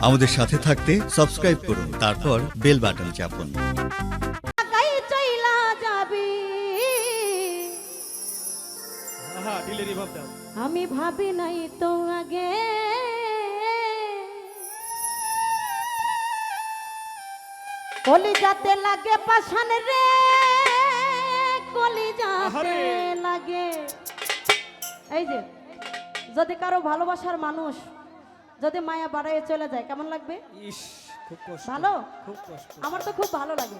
আমাদের সাথে থাকতে সাবস্ক্রাইব করুন তারপর বেল বাটন চাপুন। আমি ভাবি নাই তো আগে। কলিজাতে লাগে পাশান রে কলিজাতে লাগে। এই যে যদি কারও ভালোবাসার মানুষ যদি মায়া বাড়াইয়ে চলে যায় কেমন লাগবে? ভালো? আমার তো খুব ভালো লাগে।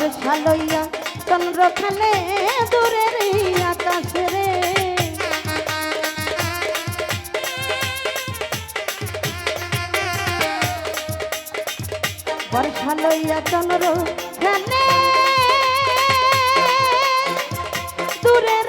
তার ঝালইয়া চন্দ্রখানে দূরের আকাশে রে। বর্ষা লইয়া চন্দ্র খানে দূরের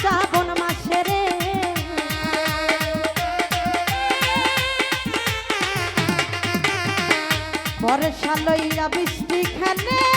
শ্রাবণ মাসে রে। বর্ষা লইয়া বৃষ্টি খেলে